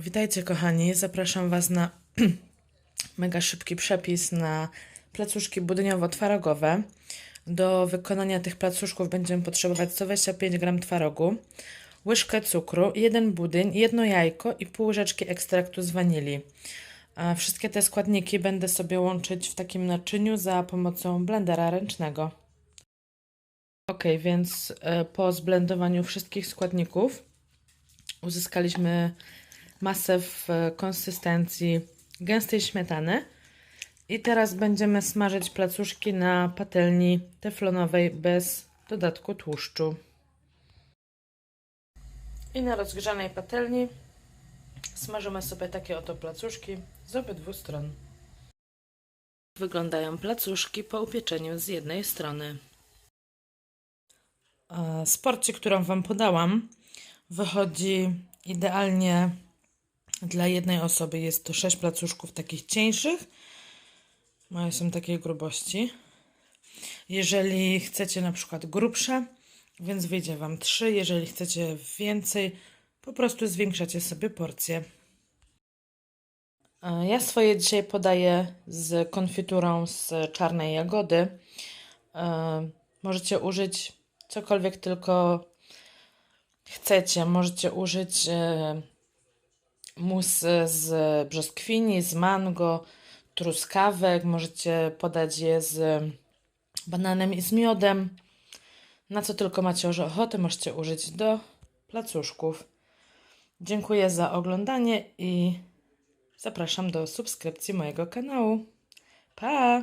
Witajcie kochani, zapraszam Was na mega szybki przepis na placuszki budyniowo-twarogowe. Do wykonania tych placuszków będziemy potrzebować 125 g twarogu, łyżkę cukru, jeden budyń, jedno jajko i pół łyżeczki ekstraktu z wanilii. Wszystkie te składniki będę sobie łączyć w takim naczyniu za pomocą blendera ręcznego. Ok, więc e, po zblendowaniu wszystkich składników uzyskaliśmy masę w konsystencji gęstej śmietany. I teraz będziemy smażyć placuszki na patelni teflonowej bez dodatku tłuszczu. I na rozgrzanej patelni smażymy sobie takie oto placuszki z obydwu stron. Wyglądają placuszki po upieczeniu z jednej strony. Z porcji, którą Wam podałam, wychodzi idealnie dla jednej osoby. Jest to 6 placuszków takich cieńszych. Moje są takiej grubości. Jeżeli chcecie na przykład grubsze, więc wyjdzie Wam 3. Jeżeli chcecie więcej, po prostu zwiększacie sobie porcję. E, Ja swoje dzisiaj podaję z konfiturą z czarnej jagody. E, Możecie użyć cokolwiek tylko chcecie. Możecie użyć e, mus z brzoskwini, z mango, truskawek. Możecie podać je z bananem i z miodem. Na co tylko macie ochotę, możecie użyć do placuszków. Dziękuję za oglądanie i zapraszam do subskrypcji mojego kanału. Pa!